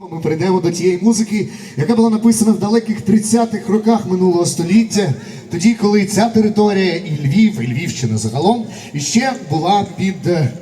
Ми прийдемо до тієї музики, яка була написана в далеких 30-х роках минулого століття, тоді, коли ця територія і Львів, і Львівщина загалом іще була під е,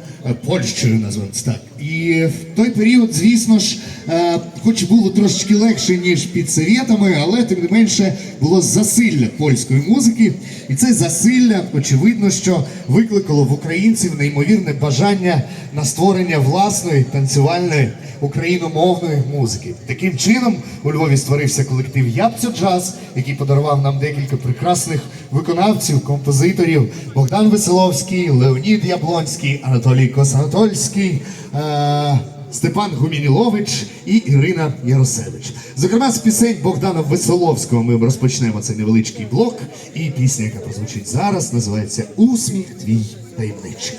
Польщею, називається так. І в той період, звісно ж, е, хоч було трошечки легше, ніж під совєтами, але тим не менше було засилля польської музики. І це засилля, очевидно, що викликало в українців неймовірне бажання на створення власної танцювальної україномовної музики. Таким чином у Львові створився колектив Япцю Джаз, який подарував нам декілька прекрасних виконавців, композиторів Богдан Веселовський, Леонід Яблонський, Анатолій Косанатольський. Степан Гумінілович і Ірина Яросевич. Зокрема, з пісень Богдана Веселовського ми розпочнемо цей невеличкий блок. І пісня, яка прозвучить зараз, називається Усміх твій таємничий.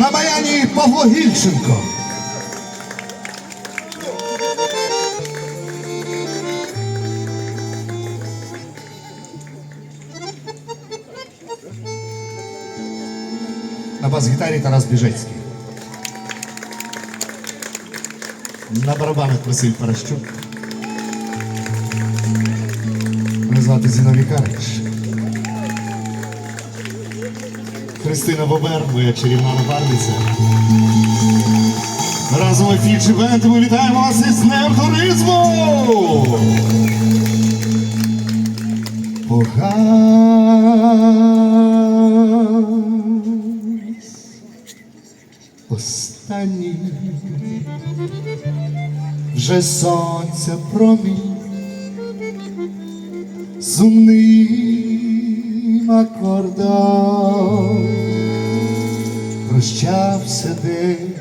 На баяні Павло Гільченко. На бас-гітарі Тарас Біжецький. На барабанах Василь Паращук. Мене звати Зіновій Карич. Христина Бобер, моя чарівна напарниця. Разом Фіджі Бенд, ми вітаємо вас із Днем туризму! Погас останній вже сонця промінь сумним акордом прощався день,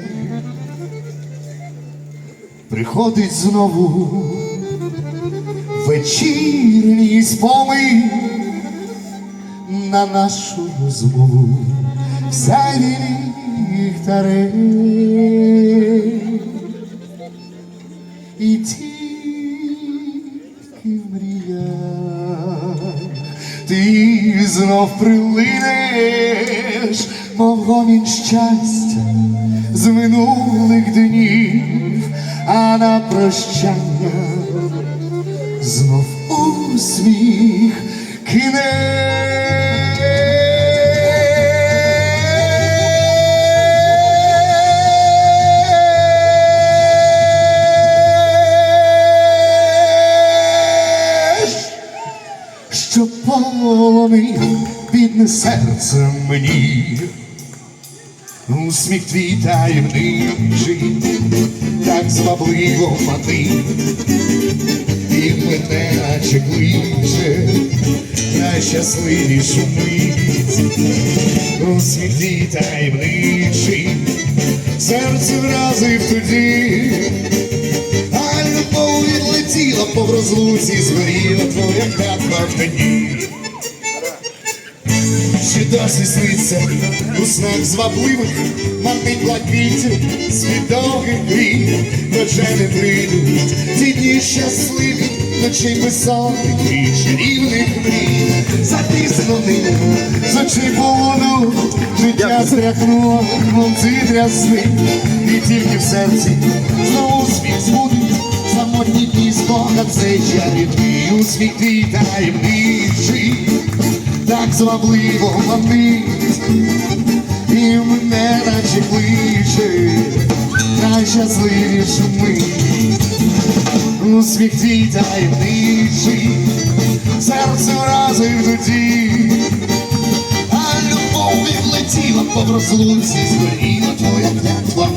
приходить знову вечірній спомин на нашу розмову. Вся ліхтарей і тільки мрія, ти знов прилинеш, мов гомін щастя з минулих днів, а на прощання знов усміх кинеш що полонив бідне серце мені. Усміх твій таємничий, так звабливо манив, і мене наче кличе, найщасливішу мить. Усміх твій таємничий, серце вразив тоді, а любов відлетіла по розлуці, згоріла твоя клятва в мені. Досі сниться. У снах звабливих, манить блакитів, свідомих гріх, Ноче не прийдуть. Ті дні щасливі, ночей безсонних і чарівних мрій. Запізно ним, з очей полону, життя стряхнуло, мов трясни, і тільки в серці знову сміх збудить, самотні дні спогад цей чарівний, усміх твій таємничий так звабливо манить, і мене наче кличе, найщасливішу мить. Усміх твій таємничий, серце вразив тоді, а любов відлетіла по розлуці, згоріла твоя клятва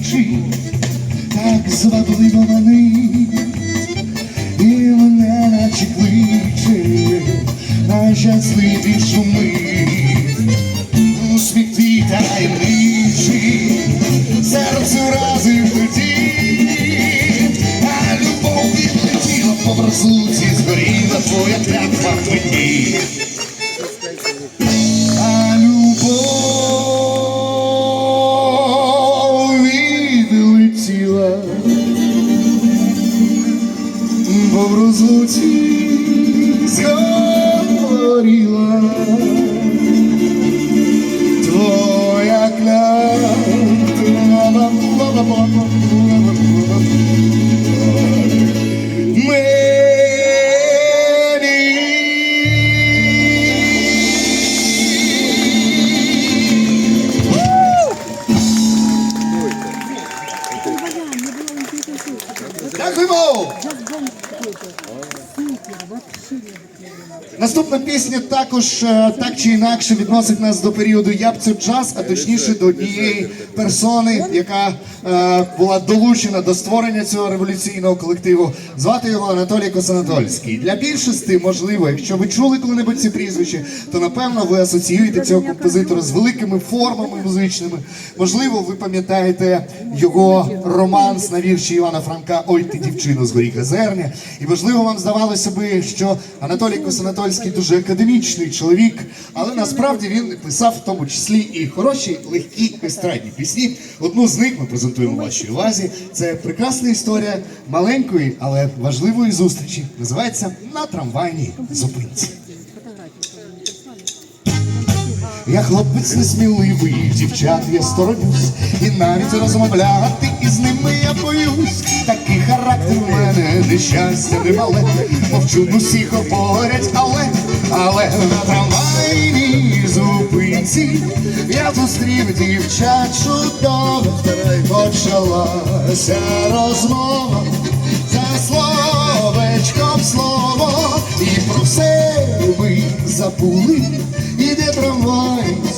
в мені. свабливо манить, і мене наче кличе, найщасливішу мить. Усміх твій таємничий, серце разив тоді, а любов відлетіла по бразуці, згоріла твоя клятва в мені. Бразуці, згоріла твоя Дякуємо! Наступна пісня також е, так чи інакше відносить нас до періоду Япцев джаз, а точніше до однієї персони, яка е, була долучена до створення цього революційного колективу. Звати його Анатолій Косанатольський. Для більшості, можливо, якщо ви чули коли-небудь ці прізвища, то напевно ви асоціюєте цього композитора з великими формами музичними. Можливо, ви пам'ятаєте його романс на вірші Івана Франка Ой ти дівчино з горіха зерня. І можливо, вам здавалося би, що Анатолій Косанатольський дуже академічний чоловік, але насправді він писав в тому числі і хороші, легкі естрадні пісні. Одну з них ми презентуємо вашій увазі. Це прекрасна історія маленької, але важливої зустрічі. Називається на трамвайній зупинці. Я хлопець несміливий, дівчат я сторонюсь, і навіть розмовляти із ними я боюсь. Такий характер в мене нещастя немале. Мовчу, всіх говорять, але, але на трамвайній зупинці я зустрів дівчат чудово, почалася розмова. За словечком слово, і про все ви забули.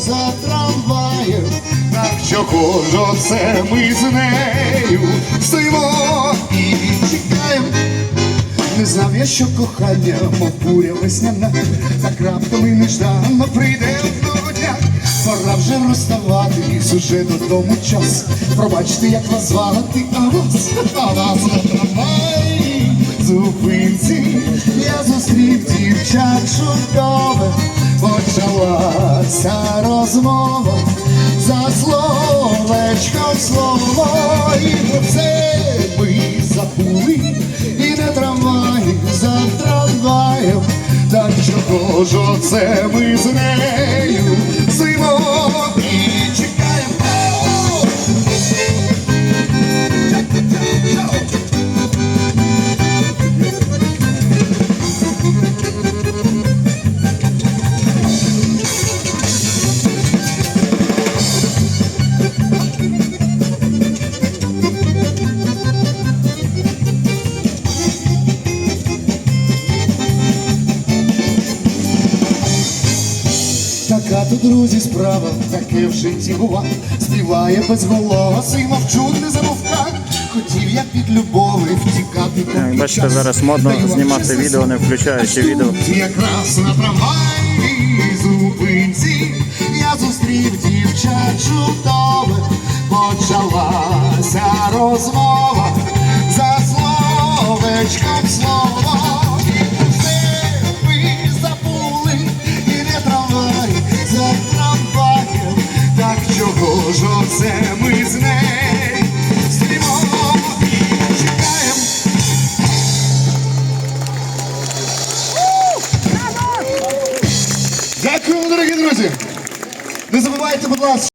За трамваєм, так чого ж оце ми з нею стоїмо і чекаємо. Не знав я, що кохання, мов весняна, так раптом і неждано прийде одного дня. Пора вже розставатись уже додому час. Пробачте, як вас звати, а вас, а вас на трамваї зупинці. Я зустрів дівчат чудове, почалася розмова. За словечком слово, і про це ми забули, і не трамвай за трамваєм, так чого ж оце ми з нею То, друзі, справа, таке в житті бува. Співає без голосу і мовчу не замовка. Хотів я від любові втікати поки бачите, зараз модно знімати відео, не включаючи відео. Якраз на трамвайній зупинці я зустрів дівчат чудове, почалася розмова за словечком слово.